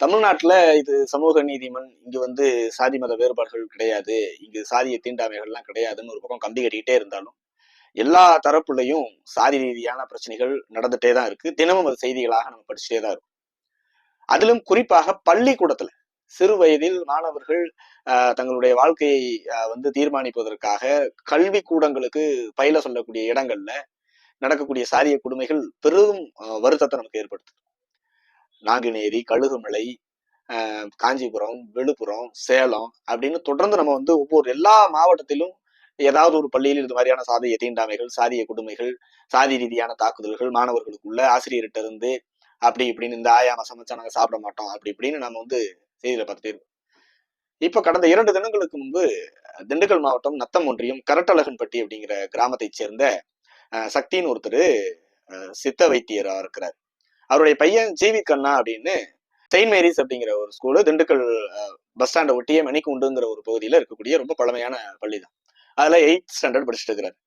தமிழ்நாட்டுல இது சமூக நீதிமன் இங்கு வந்து சாதி மத வேறுபாடுகள் கிடையாது. இங்கு சாதிய தீண்டாமைகள்லாம் கிடையாதுன்னு ஒரு பக்கம் கம்பி கட்டிக்கிட்டே இருந்தாலும் எல்லா தரப்புலையும் சாதி ரீதியான பிரச்சனைகள் நடந்துட்டே தான் இருக்கு. தினமும் அது செய்திகளாக நம்ம படிச்சுட்டே தான் இருக்கும். அதிலும் குறிப்பாக பள்ளிக்கூடத்துல சிறு வயதில் மாணவர்கள் ஆஹ், தங்களுடைய வாழ்க்கையை ஆஹ், வந்து தீர்மானிப்பதற்காக கல்வி கூடங்களுக்கு பயில சொல்லக்கூடிய இடங்கள்ல நடக்கக்கூடிய சாதிய கொடுமைகள் பெரும் வருத்தத்தை நமக்கு ஏற்படுத்துது. நாங்குநேரி கழுகுமலை ஆஹ், காஞ்சிபுரம் விழுப்புரம் சேலம் அப்படின்னு தொடர்ந்து நம்ம வந்து ஒவ்வொரு எல்லா மாவட்டத்திலும் ஏதாவது ஒரு பள்ளியில் இது மாதிரியான சாதிய தீண்டாமைகள் சாதிய கொடுமைகள் சாதி ரீதியான தாக்குதல்கள் மாணவர்களுக்குள்ள ஆசிரியர்கிட்ட இருந்து அப்படி இப்படின்னு இந்த ஆயாம சமைச்சா நாங்க சாப்பிட மாட்டோம் அப்படி இப்படின்னு நம்ம வந்து செய்தியில பார்த்துட்டே இருக்கோம். இப்ப கடந்த இரண்டு தினங்களுக்கு முன்பு திண்டுக்கல் மாவட்டம் நத்தம் ஒன்றியம் கரட்டழகன்பட்டி அப்படிங்கிற கிராமத்தைச் சேர்ந்த அஹ், சக்தின்னு ஒருத்தர் சித்த வைத்தியரா இருக்கிறார். அவருடைய பையன் ஜீவி கண்ணா அப்படின்னு செயின்ட் மேரிஸ் அப்படிங்கிற ஒரு ஸ்கூலு திண்டுக்கல் பஸ் ஸ்டாண்டை ஒட்டிய மணிக்குண்டுங்கிற ஒரு பகுதியில இருக்கக்கூடிய ரொம்ப பழமையான பள்ளி தான் அதுல எயித் ஸ்டாண்டர்ட் படிச்சுட்டு இருக்கிறார்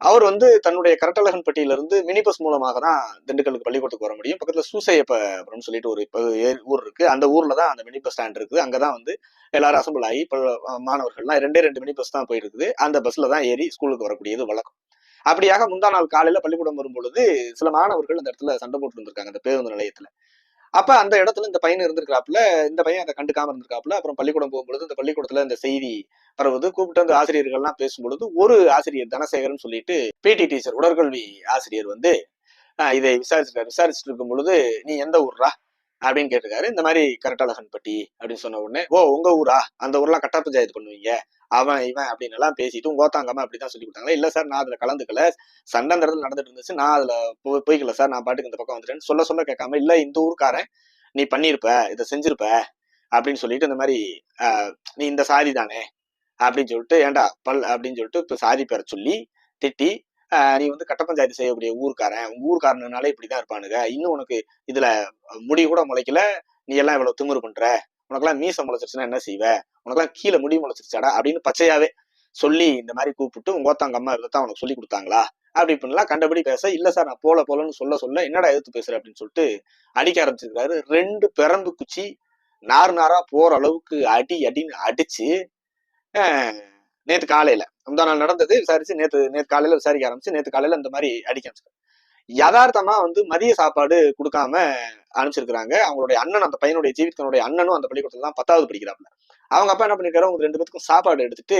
அவர் வந்து தன்னுடைய கரட்டழகன்பட்டியில இருந்து மினி பஸ் மூலமாக தான் திண்டுக்கலுக்கு பள்ளிக்கூடத்துக்கு வர முடியும். பக்கத்துல அப்படின்னு சொல்லிட்டு ஒரு ஊர் இருக்கு. அந்த ஊர்ல தான் அந்த மினி பஸ் ஸ்டாண்ட் இருக்குது அங்கதான் வந்து எல்லாரும் அசம்பிள் ஆகி மாணவர்கள்லாம் ரெண்டே ரெண்டு மினி பஸ் தான் போயிருக்குது. அந்த பஸ்ல தான் ஏறி ஸ்கூலுக்கு வரக்கூடியது வழக்கம். அப்படியாக முந்தா நாள் காலையில பள்ளிக்கூடம் வரும்பொழுது சில மாணவர்கள் அந்த இடத்துல சண்டை போட்டு இருந்திருக்காங்க அந்த பேருந்து நிலையத்துல. அப்ப அந்த இடத்துல இந்த பையன் இருந்திருக்காப்புல இந்த பையன் அதை கண்டுக்காம இருந்திருக்காப்புல அப்புறம் பள்ளிக்கூடம் போகும்பொழுது இந்த பள்ளிக்கூடத்துல இந்த செய்தி பரவுது. கூப்பிட்டு அந்த ஆசிரியர்கள்லாம் பேசும்பொழுது ஒரு ஆசிரியர் தனசேகரன் சொல்லிட்டு பிடி டீச்சர் உடற்கல்வி ஆசிரியர் வந்து ஆஹ் இதை விசாரிச்சிருக்காரு விசாரிச்சுட்டு இருக்கும் பொழுது நீ எந்த ஊர்ரா? அப்படின்னு கேட்டிருக்காரு. இந்த மாதிரி கரட்டாளகன்பட்டி அப்படின்னு சொன்ன உடனே ஓ உங்க ஊரா? அந்த ஊர்லாம் கட்டா பஞ்சாயத்து பண்ணுவீங்க? அவன் இவன் அப்படின்னு எல்லாம் பேசிட்டு கோத்தாங்கம்மா அப்படிதான் சொல்லி கொடுத்தாங்களா இல்ல சார் நான் அதுல கலந்துக்கல. சண்டை அந்த இடத்துல நடந்துட்டு இருந்துச்சு. நான் அதுல போய் போய்க்கல சார். நான் பாட்டுக்கு இந்த பக்கம் வந்துட்டேன்னு சொல்ல சொல்ல கேட்காம இல்ல இந்த ஊருக்காரன் நீ பண்ணியிருப்ப இதை செஞ்சிருப்ப அப்படின்னு சொல்லிட்டு இந்த மாதிரி நீ இந்த சாதி தானே அப்படின்னு சொல்லிட்டு ஏன்டா பல் அப்படின்னு சொல்லிட்டு இப்ப சாதி பேரை சொல்லி திட்டி நீ வந்து கட்ட பஞ்சாயத்து செய்யக்கூடிய ஊர்க்காரன் உங்க ஊர்க்காரனாலே இப்படிதான் இருப்பானுங்க. இன்னும் உனக்கு இதுல முடி கூட முளைக்கல. நீ எல்லாம் இவ்வளவு திமுரு பண்ற. உனக்கெல்லாம் மீசம் முளைச்சிருச்சுன்னா என்ன செய்வ? உனக்கெல்லாம் கீழே முடி முளைச்சிருச்சாடா? அப்படின்னு பச்சையாவே சொல்லி இந்த மாதிரி கூப்பிட்டு உங்க ஒருத்தவங்க அம்மா இதைத்தான் உனக்கு சொல்லி கொடுத்தாங்களா? அப்படி இப்படிலாம் கண்டபடி பேச இல்ல சார் நான் போல போலன்னு சொல்ல சொல்ல என்னடா எதிர்த்து பேசுற? அப்படின்னு சொல்லிட்டு அடிக்க ஆரம்பிச்சிருக்காரு ரெண்டு பெரம்பு குச்சி நார் நாரா போற அளவுக்கு அடி அடின்னு அடிச்சு நேற்று காலையில முந்தா நாள் நடந்தது. விசாரிச்சு நேற்று நேற்று காலையில விசாரிக்க ஆரம்பிச்சு நேற்று காலையில இந்த மாதிரி அடிக்க ஆரம்பிச்சிருக்காங்க யதார்த்தமா வந்து மதிய சாப்பாடு கொடுக்காம அனுப்பிச்சிருக்கிறாங்க. அவங்களுடைய அண்ணன் அந்த பையனுடைய ஜீவித்தனுடைய அண்ணனும் அந்த பள்ளிக்கூடத்துல தான் பத்தாவது படிக்கிறாப்ல அவங்க அப்பா என்ன பண்ணிருக்காரு? அவங்க ரெண்டு பேத்துக்கும் சாப்பாடு எடுத்துட்டு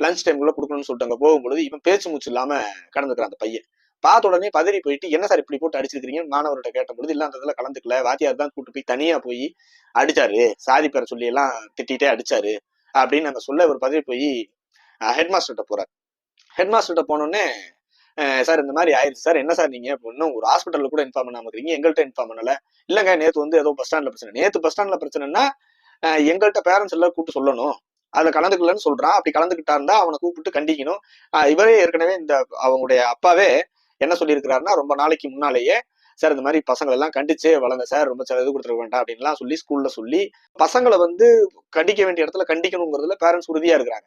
லஞ்ச் டைம்ல கொடுக்கணும்னு சொல்லிட்டு அங்க போகும்பொழுது இவன் பேச்சு மூச்சு இல்லாம கடந்துக்கிறான் அந்த பையன். பார்த்த உடனே பதறி போயிட்டு என்ன சார் இப்படி போட்டு அடிச்சிருக்கிறீங்கன்னு மாணவர்கிட்ட கேட்டபொழுது இல்ல அந்த இதுல கலந்துக்கல. வாத்தியார் தான் கூட்டு போய் தனியா போய் அடிச்சாரு. சாதி பெற சொல்லி எல்லாம் திட்டிகிட்டே அடிச்சாரு. அப்படின்னு அங்க சொல்ல ஒரு பதவி போய் ஹெட் மாஸ்டர்கிட்ட போறாரு. ஹெட் மாஸ்டர்கிட்ட போனோடனே சார் இந்த மாதிரி ஆயிடுச்சு சார் என்ன சார் நீங்க? இன்னும் ஒரு ஹாஸ்பிட்டல்ல கூட இன்ஃபார்ம் பண்ணாம இருக்கிறீங்க. எங்கள்கிட்ட இன்ஃபார்ம் பண்ணல. இல்லங்க நேற்று வந்து ஏதோ பஸ் ஸ்டாண்ட்ல பிரச்சனை. நேற்று பஸ் ஸ்டாண்ட்ல பிரச்சனைனா எங்கள்கிட்ட பேரண்ட்ஸ் எல்லாம் கூப்பிட்டு சொல்லணும். அதுல கலந்துக்கலன்னு சொல்றான். அப்படி கலந்துக்கிட்டா இருந்தா அவனை கூப்பிட்டு கண்டிக்கணும். இவரே ஏற்கனவே இந்த அவங்களுடைய அப்பாவே என்ன சொல்லியிருக்கிறாருன்னா ரொம்ப நாளைக்கு முன்னாலேயே சார் இந்த மாதிரி பசங்களை எல்லாம் கண்டிச்சு வளங்க சார் ரொம்ப சில இது கொடுத்துருக்க வேண்டாம் அப்படின்லாம் சொல்லி ஸ்கூல்ல சொல்லி பசங்களை வந்து கண்டிக்க வேண்டிய இடத்துல கண்டிக்கணுங்கிறதுல பேரண்ட்ஸ் உறுதியா இருக்கிறாங்க.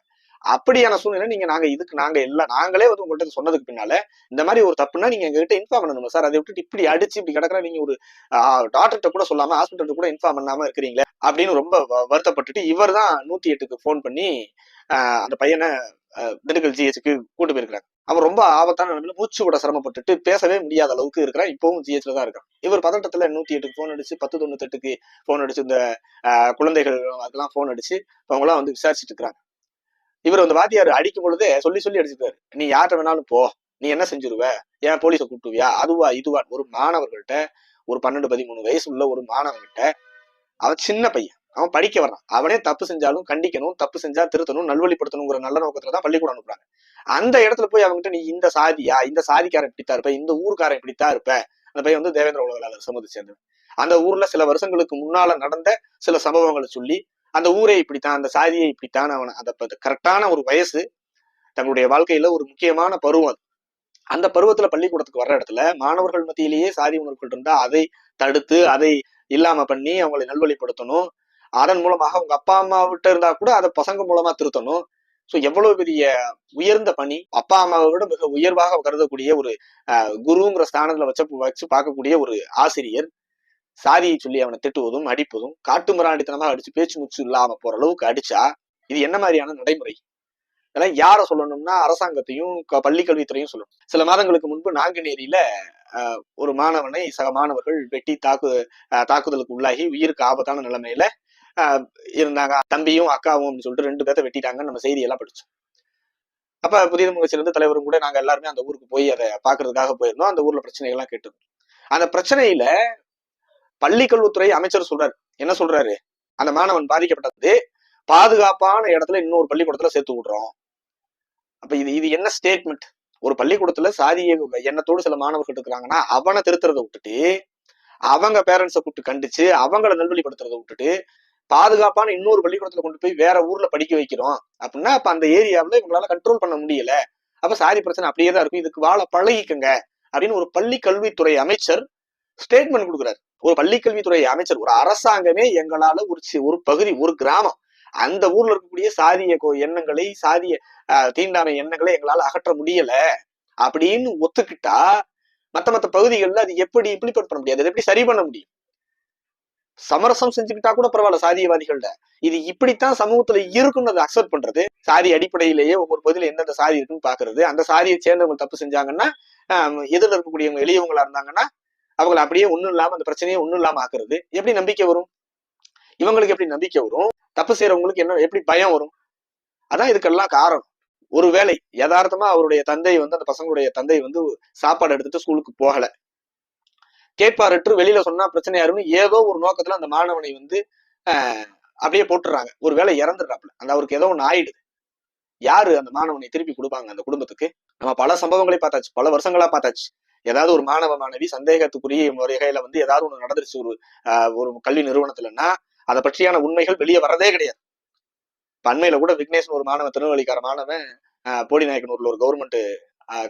அப்படியான சூழ்நிலை நீங்க நாங்க இதுக்கு நாங்க இல்லை. நாங்களே வந்து உங்கள்கிட்ட சொன்னதுக்கு பின்னால இந்த மாதிரி ஒரு தப்புனா நீங்க எங்ககிட்ட இன்ஃபார்ம் பண்ணணும்? சார் அதை விட்டுட்டு இப்படி அடிச்சு இப்படி கிடக்குற நீங்க ஒரு டாக்டர்கிட்ட கூட சொல்லாம ஹாஸ்பிட்டல் கூட இன்ஃபார்ம் பண்ணாம இருக்கிறீங்களே அப்படின்னு ரொம்ப வருத்தப்பட்டுட்டு இவர் தான் நூத்தி எட்டுக்கு ஃபோன் பண்ணி அந்த பையனை திண்டுக்கல் ஜிஹெச்சுக்கு கூட்டு போயிருக்கிறாங்க அவன் ரொம்ப ஆபத்தான நிலைமையில மூச்சு விட சிரமப்பட்டுட்டு பேசவே முடியாத அளவுக்கு இருக்கிறான். இப்பவும் ஜிஹெச்ல தான் இருக்கான். இவர் பதட்டத்துல நூத்தி எட்டுக்கு ஃபோன் அடிச்சு பத்து தொண்ணூத்தெட்டுக்கு ஃபோன் அடிச்சு இந்த குழந்தைகள் அதெல்லாம் ஃபோன் அடிச்சு அவங்க எல்லாம் வந்து விசாரிச்சுட்டு இருக்கிறாங்க. இவர் அந்த வாத்தியார் அடிக்கும் பொழுதே சொல்லி சொல்லி அடிச்சிருக்காரு நீ யார்கிட்ட வேணாலும் போ. நீ என்ன செஞ்சிருவ? ஏன் போலீஸை கூப்பிட்டுவியா அதுவா இதுவா? ஒரு மாணவர்கள்ட்ட ஒரு பன்னெண்டு பதிமூணு வயசு உள்ள ஒரு மாணவன்கிட்ட அவன் சின்ன பையன். அவன் படிக்க வர்றான். அவனே தப்பு செஞ்சாலும் கண்டிக்கணும் தப்பு செஞ்சா திருத்தணும் நல்வழிப்படுத்தணுங்கிற நல்ல நோக்கத்துல தான் பள்ளிக்கூடம் அனுப்புறாங்க. அந்த இடத்துல போய் அவங்ககிட்ட நீ இந்த சாதியா? இந்த சாதிக்காரன் இப்படித்தான் இருப்ப. இந்த ஊருக்காரன் இப்படித்தான் இருப்ப. அந்த பையன் வந்து தேவேந்திர உலகலாளர் சமூகத்தை சேர்ந்தவன். அந்த ஊர்ல சில வருஷங்களுக்கு முன்னால நடந்த சில சம்பவங்களை சொல்லி அந்த ஊரே இப்படித்தான் அந்த சாதியை இப்படித்தான் அவன் அந்த கரெக்டான ஒரு வயசு தங்களுடைய வாழ்க்கையில ஒரு முக்கியமான பருவம் அது. அந்த பருவத்துல பள்ளிக்கூடத்துக்கு வர்ற இடத்துல மாணவர்கள் மத்தியிலேயே சாதி உணர்வுகள் இருந்தா அதை தடுத்து அதை இல்லாம பண்ணி அவங்களை நல்வழிப்படுத்தணும். அதன் மூலமாக அவங்க அப்பா அம்மா விட்டு இருந்தா கூட அதை பசங்க மூலமா திருத்தணும். சோ எவ்வளவு பெரிய உயர்ந்த பணி அப்பா அம்மாவை விட மிக உயர்வாக கருதக்கூடிய ஒரு அஹ், குருங்கிற ஸ்தானத்துல வச்ச வச்சு பார்க்கக்கூடிய ஒரு ஆசிரியர் சாதியை சொல்லி அவனை திட்டுவதும் அடிப்பதும் காட்டு மிராண்டித்தனமா அடிச்சு பேச்சு முச்சு இல்லாம போற அளவுக்கு அடிச்சா இது என்ன மாதிரியான நடைமுறை? இதெல்லாம் யார சொல்லணும்னா அரசாங்கத்தையும் பள்ளிக்கல்வித்துறையும் சொல்லணும். சில மாதங்களுக்கு முன்பு நாங்குநேரியில ஆஹ், ஒரு மாணவனை சக மாணவர்கள் வெட்டி தாக்கு தாக்குதலுக்கு உள்ளாகி உயிருக்கு ஆபத்தான நிலைமையில ஆஹ், இருந்தாங்க. தம்பியும் அக்காவும் அப்படின்னு சொல்லிட்டு ரெண்டு பேர்த்த வெட்டிட்டாங்கன்னு நம்ம செய்தியெல்லாம் படிச்சோம். அப்ப புதிய முகச்சிலிருந்து தலைவரும் கூட நாங்க எல்லாருமே அந்த ஊருக்கு போய் அதை பாக்குறதுக்காக போயிருந்தோம். அந்த ஊர்ல பிரச்சனைகள்லாம் கேட்டுருந்தோம். அந்த பிரச்சனையில பள்ளிக்கல்வித்துறை அமைச்சர் சொல்றாரு. என்ன சொல்றாரு? அந்த மாணவன் பாதிக்கப்பட்டது. பாதுகாப்பான இடத்துல இன்னொரு பள்ளிக்கூடத்துல சேர்த்து விடுறோம். அப்ப இது இது என்ன ஸ்டேட்மெண்ட் ஒரு பள்ளிக்கூடத்துல சாதிய எண்ணத்தோடு சில மாணவர்கள் இருக்கிறாங்கன்னா அவனை திருத்துறதை விட்டுட்டு அவங்க பேரண்ட்ஸை கூப்பிட்டு கண்டிச்சு அவங்கள நல்வழிப்படுத்துறதை விட்டுட்டு பாதுகாப்பான இன்னொரு பள்ளிக்கூடத்துல கொண்டு போய் வேற ஊர்ல படிக்க வைக்கிறோம். அப்படின்னா அப்ப அந்த ஏரியாவுல இவங்களால கண்ட்ரோல் பண்ண முடியல. அப்ப சாதி பிரச்சனை அப்படியே தான் இருக்கும். இதுக்கு வாழ பழகிக்கங்க. அப்படின்னு ஒரு பள்ளி கல்வித்துறை அமைச்சர் ஸ்டேட்மெண்ட் கொடுக்குறாரு. ஒரு பள்ளி கல்வித்துறை அமைச்சர் ஒரு அரசாங்கமே எங்களால ஒரு ஒரு பகுதி ஒரு கிராமம். அந்த ஊர்ல இருக்கக்கூடிய சாதிய கோ- எண்ணங்களை சாதிய தீண்டாமை எண்ணங்களை எங்களால அகற்ற முடியல அப்படின்னு ஒத்துக்கிட்டா மத்த மத்த பகுதிகளில் அது எப்படி இம்ப்ளிமெண்ட் பண்ண முடியாது? அதை எப்படி சரி பண்ண முடியும்? சமரசம் செஞ்சுக்கிட்டா கூட பரவாயில்ல சாதியவாதிகள்ட. இது இப்படித்தான் சமூகத்துல இருக்குன்னு அதை அக்செப்ட் பண்றது. சாதி அடிப்படையிலேயே ஒவ்வொரு பகுதியில எந்தெந்த சாதி இருக்குன்னு பாக்குறது அந்த சாதியை சேர்ந்தவங்க தப்பு செஞ்சாங்கன்னா ஆஹ், எதிரில் இருக்கக்கூடியவங்க எளியவங்களா இருந்தாங்கன்னா அவங்கள அப்படியே ஒன்றும் இல்லாம அந்த பிரச்சனையை ஒன்றும் இல்லாம ஆக்குறது. எப்படி நம்பிக்கை வரும்? இவங்களுக்கு எப்படி நம்பிக்கை வரும்? தப்பு செய்யறவங்களுக்கு என்ன எப்படி பயம் வரும்? அதான் இதுக்கெல்லாம் காரணம். ஒருவேளை யதார்த்தமா அவருடைய தந்தை வந்து அந்த பசங்களுடைய தந்தை வந்து சாப்பாடு எடுத்துட்டு ஸ்கூலுக்கு போகல. கேட்பாரற்று வெளியில சொன்னா பிரச்சனை யாருன்னு ஏதோ ஒரு நோக்கத்துல அந்த மாணவனை வந்து ஆஹ், அப்படியே போட்டுறாங்க. ஒருவேளை இறந்துடுறாப்புல. அந்த அவருக்கு ஏதோ ஒண்ணு ஆயிடுது. யாரு அந்த மாணவனை திருப்பி கொடுப்பாங்க அந்த குடும்பத்துக்கு? நம்ம பல சம்பவங்களை பார்த்தாச்சு. பல வருஷங்களா பார்த்தாச்சு. ஏதாவது ஒரு மாணவ மாணவி சந்தேகத்துக்குரிய முறைகையில வந்து ஏதாவது ஒண்ணு நடந்துருச்சு ஒரு ஒரு கல்வி நிறுவனத்துலன்னா அதை பற்றியான உண்மைகள் வெளியே வரதே கிடையாது. இப்ப அண்மையில கூட விக்னேஷன் ஒரு மாணவன் திருநெல்வேலிக்கார மாணவன் ஆஹ், போடிநாயக்கனூர்ல ஒரு கவர்மெண்ட்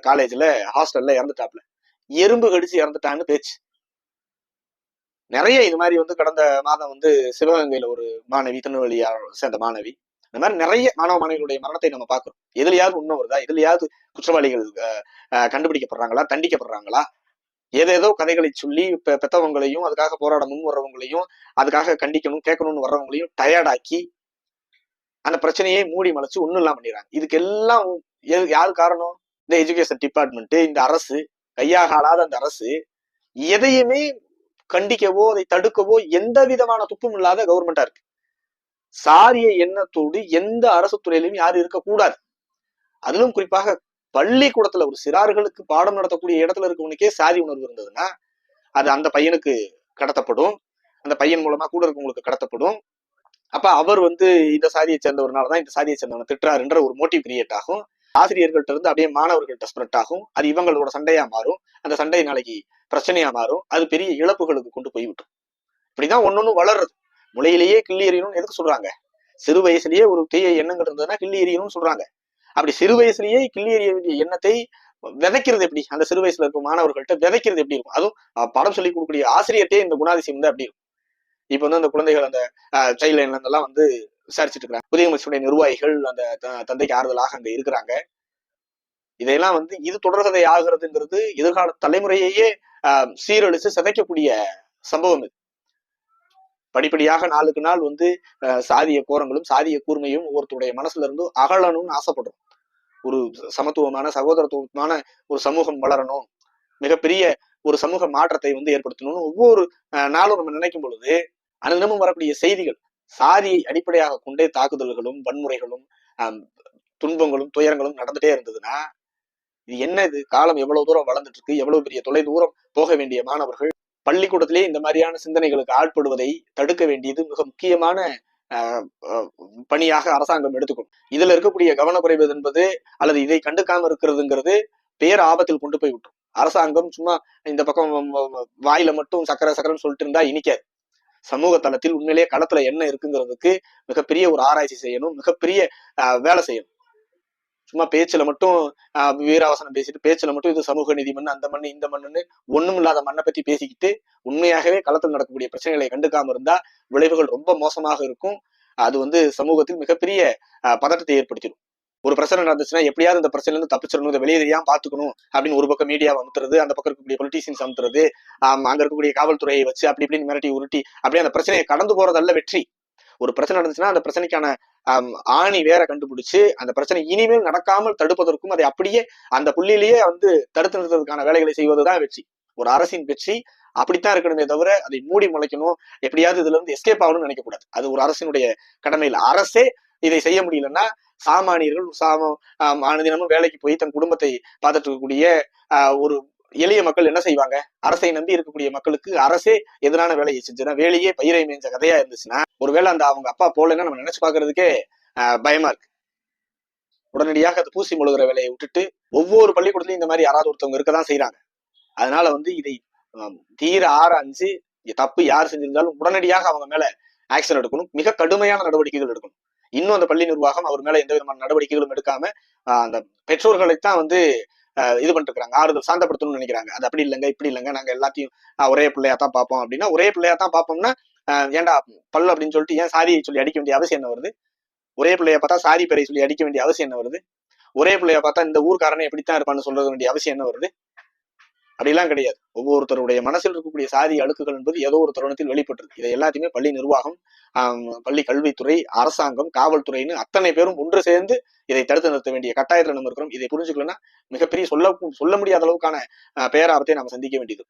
காலேஜ்ல ஹாஸ்டல்ல இறந்துட்டாப்ல. எறும்பு கடிச்சு இறந்துட்டான்னு பேச்சு. நிறைய இது மாதிரி வந்து கடந்த மாதம் வந்து சிவகங்கையில ஒரு மாணவி திருநெல்வேலியா சேர்ந்த மாணவி இந்த மாதிரி நிறைய மாணவ மாணவிகளுடைய மரணத்தை நம்ம பார்க்கிறோம். எதுலையாவது உண்மை வருதா? எதுலயாவது குற்றவாளிகள் ஆஹ், கண்டுபிடிக்கப்படுறாங்களா? தண்டிக்கப்படுறாங்களா? ஏதேதோ கதைகளை சொல்லி இப்போ பெத்தவங்களையும் அதுக்காக போராட முன் வர்றவங்களையும் அதுக்காக கண்டிக்கணும் கேட்கணும்னு வர்றவங்களையும் டயர்டாக்கி அந்த பிரச்சனையே மூடி மலைச்சு ஒண்ணும் இல்லாம பண்ணிடுறாங்க. இதுக்கு எல்லாம் யார் காரணம்? இந்த எஜுகேஷன் டிபார்ட்மெண்ட் இந்த அரசு கையாக ஆளாத அந்த அரசு எதையுமே கண்டிக்கவோ அதை தடுக்கவோ எந்த விதமான துப்பும் இல்லாத கவர்மெண்டா இருக்கு. சாரிய எண்ணத்தோடு எந்த அரசு துறையிலும் யாரும் இருக்கக்கூடாது. அதிலும் குறிப்பாக பள்ளிக்கூடத்துல ஒரு சிறார்களுக்கு பாடம் நடத்தக்கூடிய இடத்துல இருக்கவனுக்கே சாதி உணர்வு இருந்ததுன்னா அது அந்த பையனுக்கு கடத்தப்படும். அந்த பையன் மூலமா கூட இருக்கவங்களுக்கு கடத்தப்படும். அப்ப அவர் வந்து இந்த சாதியை சேர்ந்தவர்னாலதான் இந்த சாதியை சேர்ந்தவனை திட்டுறாருன்ற ஒரு மோட்டிவ் கிரியேட் ஆகும். ஆசிரியர்கள்ட்ட இருந்து அப்படியே மாணவர்கள்ட்ட ஸ்ப்ரெட் ஆகும். அது இவங்களோட சண்டையா மாறும். அந்த சண்டை நாளைக்கு பிரச்சனையா மாறும். அது பெரிய இழப்புகளுக்கு கொண்டு போய் விட்டுரும் இப்படிதான் ஒன்னொன்னு வளர்றது. முளையிலேயே கிள்ளி எறியணும்னு எதுக்கு சொல்றாங்க? சிறு வயசுலயே ஒரு தீய எண்ணங்கள் இருந்ததுன்னா கிள்ளி எறியணும்னு சொல்றாங்க. அப்படி சிறு வயசுலயே கிள்ளி எறிய வேண்டிய எண்ணத்தை விதைக்கிறது எப்படி? அந்த சிறு வயசுல இருக்க மாணவர்கள்ட்ட விதைக்கிறது எப்படி இருக்கும்? அதுவும் படம் சொல்லி கொடுக்கக்கூடிய ஆசிரியர்கிட்டே இந்த குணாதிசயம் வந்து அப்படி இருக்கும். இப்ப வந்து அந்த குழந்தைகள் அந்த சைல்ட் லைன்ல இருந்தெல்லாம் வந்து விசாரிச்சுட்டு இருக்கிறாங்க. புதிய நிர்வாகிகள் அந்த த- தந்தைக்கு ஆறுதலாக அங்க இருக்கிறாங்க. இதையெல்லாம் வந்து இது தொடர்கதை ஆகிறதுங்கிறது எதிர்கால தலைமுறையையே ஆஹ், சீரழிச்சு சிதைக்கக்கூடிய சம்பவம் இது. படிப்படியாக நாளுக்கு நாள் வந்து சாதிய கோரங்களும் சாதிய கூர்மையும் ஒவ்வொருத்தருடைய மனசுல இருந்து அகலணும்னு ஆசைப்படுறோம். ஒரு சமத்துவமான சகோதரத்துவமான ஒரு சமூகம் வளரணும் மிகப்பெரிய ஒரு சமூக மாற்றத்தை வந்து ஏற்படுத்தணும்னு ஒவ்வொரு நாளும் நம்ம நினைக்கும் பொழுது அனுதினமும் வரக்கூடிய செய்திகள் சாதியை அடிப்படையாக கொண்டே தாக்குதல்களும் வன்முறைகளும் ஆஹ், துன்பங்களும் துயரங்களும் நடந்துட்டே இருந்ததுன்னா இது என்ன இது? காலம் எவ்வளவு தூரம் வளர்ந்துட்டு இருக்கு? எவ்வளவு பெரிய தொலை தூரம் போக வேண்டிய மாணவர்கள் பள்ளிக்கூடத்திலே இந்த மாதிரியான சிந்தனைகளுக்கு ஆட்படுவதை தடுக்க வேண்டியது மிக முக்கியமான பணியாக அரசாங்கம் எடுத்துக்கணும் இதுல இருக்கக்கூடிய கவனக்குறைவு என்பது அல்லது இதை கண்டுக்காம இருக்கிறதுங்கிறது பேர் ஆபத்தில் கொண்டு போய் விட்டுரும். அரசாங்கம் சும்மா இந்த பக்கம் வாயில மட்டும் சக்கரை சக்கரன்னு சொல்லிட்டு இருந்தா இனிக்காது. சமூக தளத்தில் உண்மையிலேயே களத்துல என்ன இருக்குங்கிறதுக்கு மிகப்பெரிய ஒரு ஆராய்ச்சி செய்யணும் மிகப்பெரிய வேலை செய்யணும். சும்மா பேச்சுல மட்டும் வீராவசனம் பேசிட்டு பேச்சுல மட்டும் இது சமூக நீதி மண் அந்த மண் இந்த மண்ணுன்னு ஒண்ணும் இல்லாத மண்ணை பத்தி பேசிக்கிட்டு உண்மையாகவே களத்தில் நடக்கக்கூடிய பிரச்சனைகளை கண்டுக்காம இருந்தா விளைவுகள் ரொம்ப மோசமாக இருக்கும். அது வந்து சமூகத்தில் மிகப்பெரிய பதட்டத்தை ஏற்படுத்திடும். ஒரு பிரச்சனை நடந்துச்சுன்னா எப்படியாவது இந்த பிரச்சனைல இருந்து தப்பிச்சிடணும் இதை வெளியே தெரியாம பாத்துக்கணும் அப்படின்னு ஒரு பக்கம் மீடியாவை அமுத்துறது அந்த பக்கம் இருக்கக்கூடிய பொலிட்டீசியன்ஸ் அமுத்துறது அங்க இருக்கக்கூடிய காவல்துறையை வச்சு அப்படி இப்படின்னு மிரட்டி உருட்டி அப்படியே அந்த பிரச்சனையை கடந்து போறதல்ல வெற்றி. ஒரு பிரச்சனை நடந்துச்சுன்னா அந்த பிரச்சனைக்கான ஆணி வேற கண்டுபிடிச்சு அந்த பிரச்சனை இனிமேல் நடக்காமல் தடுப்பதற்கும் அதை அப்படியே அந்த புள்ளியிலேயே வந்து தடுத்து நிறுத்துறதுக்கான வேலைகளை செய்வதுதான் வெற்றி. ஒரு அரசின் வெற்றி அப்படித்தான் இருக்கணுமே தவிர அதை மூடி முளைக்கணும். எப்படியாவது இதுல இருந்து எஸ்கேப் ஆகணும்னு நினைக்கக்கூடாது. அது ஒரு அரசினுடைய கடமை இல்லை. அரசே இதை செய்ய முடியலன்னா சாமானியர்கள் சாம அனுதினமும் வேலைக்கு போய் தன் குடும்பத்தை பார்த்துட்டு இருக்கக்கூடிய ஆஹ், ஒரு எளிய மக்கள் என்ன செய்வாங்க? அரசை நம்பி இருக்கக்கூடிய மக்களுக்கு அரசே எதிரான வேலையை செஞ்சுன்னா வேலையே பயிரை மேய்ஞ்ச கதையா இருந்துச்சுன்னா ஒருவேளை அந்த அவங்க அப்பா போலன்னா நம்ம நினைச்சு பாக்குறதுக்கே ஆஹ், பயமா இருக்கு. உடனடியாக அது பூசி முழுகிற வேலையை விட்டுட்டு ஒவ்வொரு பள்ளிக்கூடத்துலயும் இந்த மாதிரி யாராவது ஒருத்தவங்க இருக்கதான் செய்யறாங்க அதனால வந்து இதை தீர ஆராய்ஞ்சு தப்பு யார் செஞ்சிருந்தாலும் உடனடியாக அவங்க மேல ஆக்ஷன் எடுக்கணும். மிக கடுமையான நடவடிக்கைகள் எடுக்கணும். இன்னும் அந்த பள்ளி நிர்வாகம் அவர் மேல எந்த விதமான நடவடிக்கைகளும் எடுக்காம அந்த பெற்றோர்களைத்தான் வந்து இது பண்ணிட்டு இருக்காங்க ஆறுதல் சாந்தப்படுத்தணும்னு நினைக்கிறாங்க. அது அப்படி இல்லைங்க இப்படி இல்லைங்க. நாங்க எல்லாத்தையும் ஆஹ், ஒரே பிள்ளையா தான் பார்ப்போம் அப்படின்னா ஒரே பிள்ளையா தான் பார்ப்போம்னா ஏன்டா பல்லு அப்படின்னு சொல்லிட்டு ஏன் சாதியை சொல்லி அடிக்க வேண்டிய அவசியம் என்ன வருது? ஒரே பிள்ளைய பார்த்தா சாதி பெரிய சொல்லி அடிக்க வேண்டிய அவசியம் என்ன வருது? ஒரே பிள்ளைய பார்த்தா இந்த ஊர்க்காரனே எப்படித்தான் இருப்பான்னு சொல்றது வேண்டிய அவசியம் என்ன வருது? அப்படிலாம் கிடையாது. ஒவ்வொருத்தருடைய மனசில் இருக்கக்கூடிய சாதி அழுக்குகள் என்பது ஏதோ ஒரு தருணத்தில் வெளிப்பட்டிருக்கு. இதை எல்லாத்தையுமே பள்ளி நிர்வாகம் பள்ளி கல்வித்துறை அரசாங்கம் காவல்துறைன்னு அத்தனை பேரும் ஒன்று சேர்ந்து இதை தடுத்து நிறுத்த வேண்டிய கட்டாயத்தில் நம்ம இருக்கிறோம். இதை புரிஞ்சுக்கலன்னா மிகப்பெரிய சொல்ல சொல்ல முடியாத அளவுக்கான அஹ், பேராபத்தை நாம் சந்திக்க வேண்டியது.